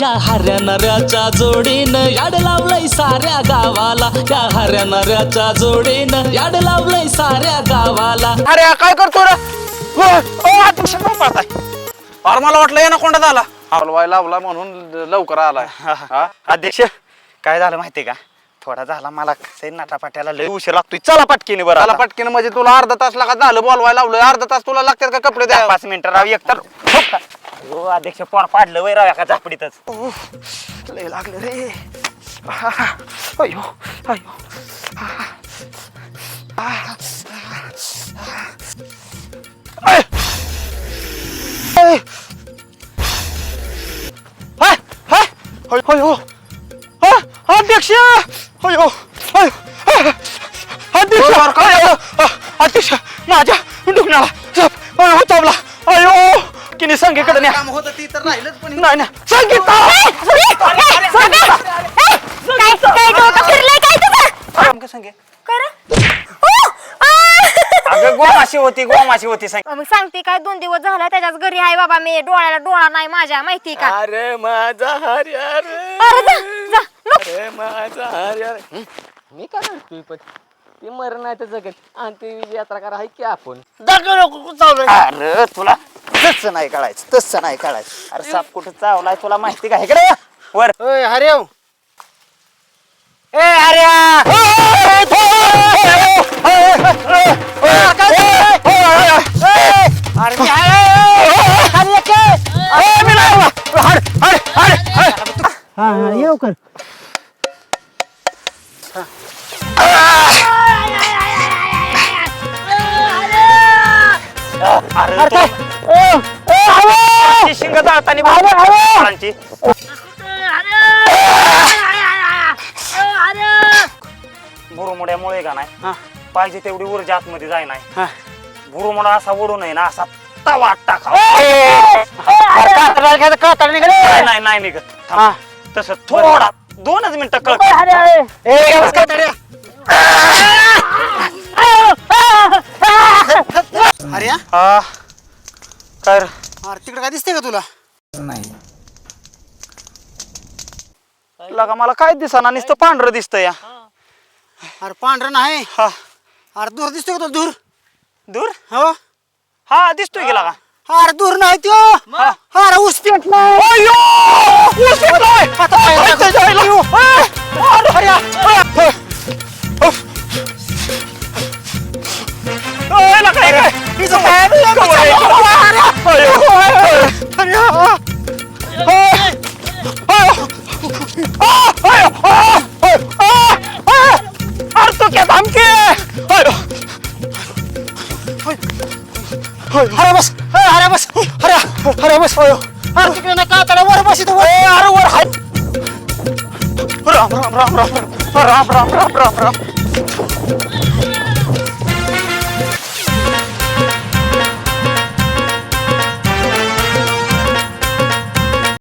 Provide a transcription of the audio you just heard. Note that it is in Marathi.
या हऱ्या नऱ्याच्या जोडीनं याड लावलंय साऱ्या गावाला. या हऱ्या नऱ्याच्या जोडीनं याड लावलंय साऱ्या गावाला. अरे काय करतो रे? ओ, ओ, अध्यक्ष का पळताय अरे मला वाटलं येणं कोंडात आला. हलवाय लावला म्हणून लवकर आलाय. हा? अध्यक्ष काय झालं माहितीये का? थोडा झाला मला कसं नाटापाट्याला लय उशीर लागतोय. चला पटकीने बरं त्याला आता. पटकीन म्हणजे तुला अर्धा तास लागा झालं बोलवाय लावलं अर्धा तास तुला लागतात का कपडे द्या पाच मिनिटं राव एक तर. हो अध्यक्ष पोर पाडलं वय राव एका झापडीतच. लय लागले रे. अयो अयो अयो अध्यक्ष! अयो अध्यक्ष! नाही ना संगीत काय डोकं फिरलंय काय तुझं? आमच्या संगे. कर. अगं गोमाशी होती गोमाशी होती संगे. मग सांगते काय दोन दिवस झाला त्याच्याच घरी आहे बाबा मी. डोळ्याला डोळा नाही माझ्या माहिती का? अरे माझा हरिया अरे. जा जा नको. अरे माझा हरिया रे मी काय म्हणतोय पण? ती मर नाही तर जगत आणि ती यात्रा करा आहे की आपण? अरे तुला तसं नाही काढायचं तसं नाही काढायचं अरे साप कुठं चावलाय तुला माहिती का इकडे वर ओय हरेव ए अरे मी आहे. खाली ये पोरांची. बुरुमुड्यामुळे का नाही? पाहिजे तेवढी ऊर्जा आतमध्ये जाय नाही बुरुमुडा असा ओढू नये ना असा तवा टाका नाही नाही नाही निघत. तसं थोडा दोनच मिनिटं कळ. अरे काय? अरे तिकडे काय दिसते का तुला? लगा मला काय दिसना? नुसतं पांढरं दिसतंय या. अरे पांढरं नाही. हा. अरे दूर दिसतोय का तुला? दूर दूर हो. हा दिसतोय की? लगा अरे दूर नाही त्यो. अरे ऊस पेटला अरे बस अरे बस अरे अरे बस अरे तिकडे ना कातडा वर बस इथं वर अरे वर हाय राम राम राम राम राम राम राम राम राम राम